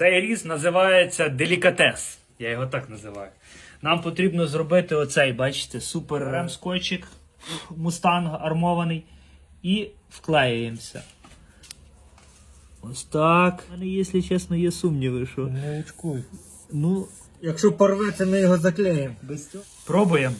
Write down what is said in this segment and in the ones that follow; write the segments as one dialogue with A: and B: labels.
A: Цей різ називається делікатес. Я його так називаю. Нам потрібно зробити оцей, бачите, супер ремскотчик, мустанг армований. І вклеюємося. Ось так. У мене, якщо чесно, є сумніви, що.
B: Не очкуй.
A: Ну,
B: Якщо порветься, ми його заклеїмо. Без цього.
A: пробуємо.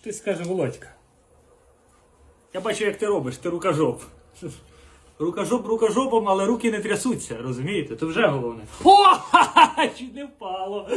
A: Хтось скаже, Володька. Я бачу, як ти робиш, ти рукажоп. Рукожоп рукожопом, але руки не трясуться, розумієте? То вже головне. О! Чуть не впало.